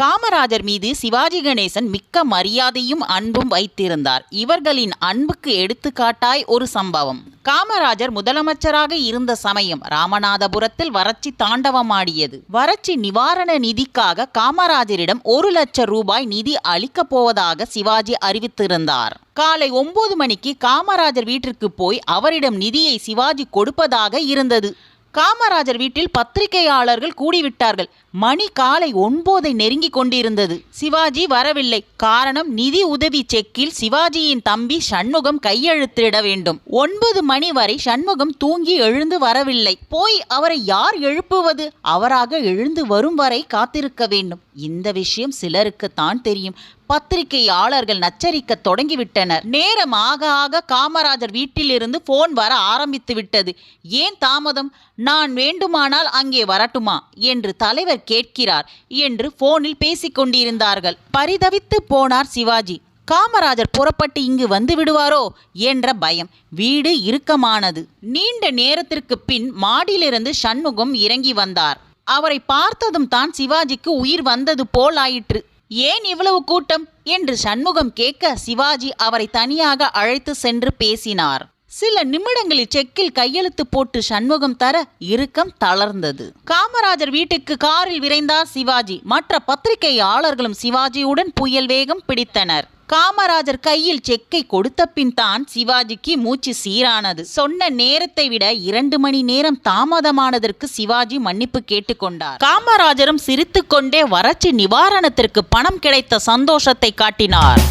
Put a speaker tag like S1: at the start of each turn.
S1: காமராஜர் மீது சிவாஜி கணேசன் மிக்க மரியாதையும் அன்பும் வைத்திருந்தார். இவர்களின் அன்புக்கு எடுத்துக்காட்டாய் ஒரு சம்பவம். காமராஜர் முதலமைச்சராக இருந்த சமயம் ராமநாதபுரத்தில் வறட்சி தாண்டவமாடியது. வறட்சி நிவாரண நிதிக்காக காமராஜரிடம் ஒரு லட்சம் ரூபாய் நிதி அளிக்கப் போவதாக சிவாஜி அறிவித்திருந்தார். காலை ஒன்பது மணிக்கு காமராஜர் வீட்டிற்கு போய் அவரிடம் நிதியை சிவாஜி கொடுப்பதாக இருந்தது. காமராஜர் வீட்டில் பத்திரிகையாளர்கள் கூடிவிட்டார்கள். மணி காலை ஒன்பதை நெருங்கி கொண்டிருந்தது. சிவாஜி வரவில்லை. காரணம் நிதி உதவி செக்கில் சிவாஜியின் தம்பி சண்முகம் கையெழுத்திட வேண்டும். ஒன்பது மணி வரை சண்முகம் தூங்கி எழுந்து வரவில்லை. போய் அவரை யார் எழுப்புவது? அவராக எழுந்து வரும் வரை காத்திருக்க வேண்டும். இந்த விஷயம் சிலருக்குத்தான் தெரியும். பத்திரிகையாளர்கள் நச்சரிக்க தொடங்கிவிட்டனர். நேரம் ஆக ஆக காமராஜர் வீட்டிலிருந்து போன் வர ஆரம்பித்து விட்டது. ஏன் தாமதம்? நான் வேண்டுமானால் அங்கே வரட்டுமா? என்று தலைவர் கேட்கிறார் என்று போனில் பேசிக் கொண்டிருந்தார்கள். பரிதவித்து போனார் சிவாஜி. காமராஜர் புறப்பட்டு இங்கு வந்து விடுவாரோ? என்ற பயம். வீடு இறுக்கமானது. நீண்ட நேரத்திற்கு பின் மாடியிலிருந்து சண்முகம் இறங்கி வந்தார். அவரை பார்த்ததும் தான் சிவாஜிக்கு உயிர் வந்தது போல் ஆயிற்று. ஏன் இவ்வளவு கூட்டம்? என்று சண்முகம் கேட்க சிவாஜி அவரை தனியாக அழைத்து சென்று பேசினார். சில நிமிடங்களில் செக்கில் கையெழுத்து போட்டு சண்முகம் தர இறுக்கம் தளர்ந்தது. காமராஜர் வீட்டுக்கு காரில் விரைந்தார் சிவாஜி. மற்ற பத்திரிகையாளர்களும் சிவாஜியுடன் புயல் வேகம் பிடித்தனர். காமராஜர் கையில் செக்கை கொடுத்த பின் தான் சிவாஜிக்கு மூச்சு சீரானது. சொன்ன நேரத்தை விட இரண்டு மணி நேரம் தாமதமானதற்கு சிவாஜி மன்னிப்பு கேட்டுக்கொண்டார் காமராஜரும் சிரித்துக்கொண்டே வறட்சி நிவாரணத்திற்கு பணம் கிடைத்த சந்தோஷத்தை காட்டினார்.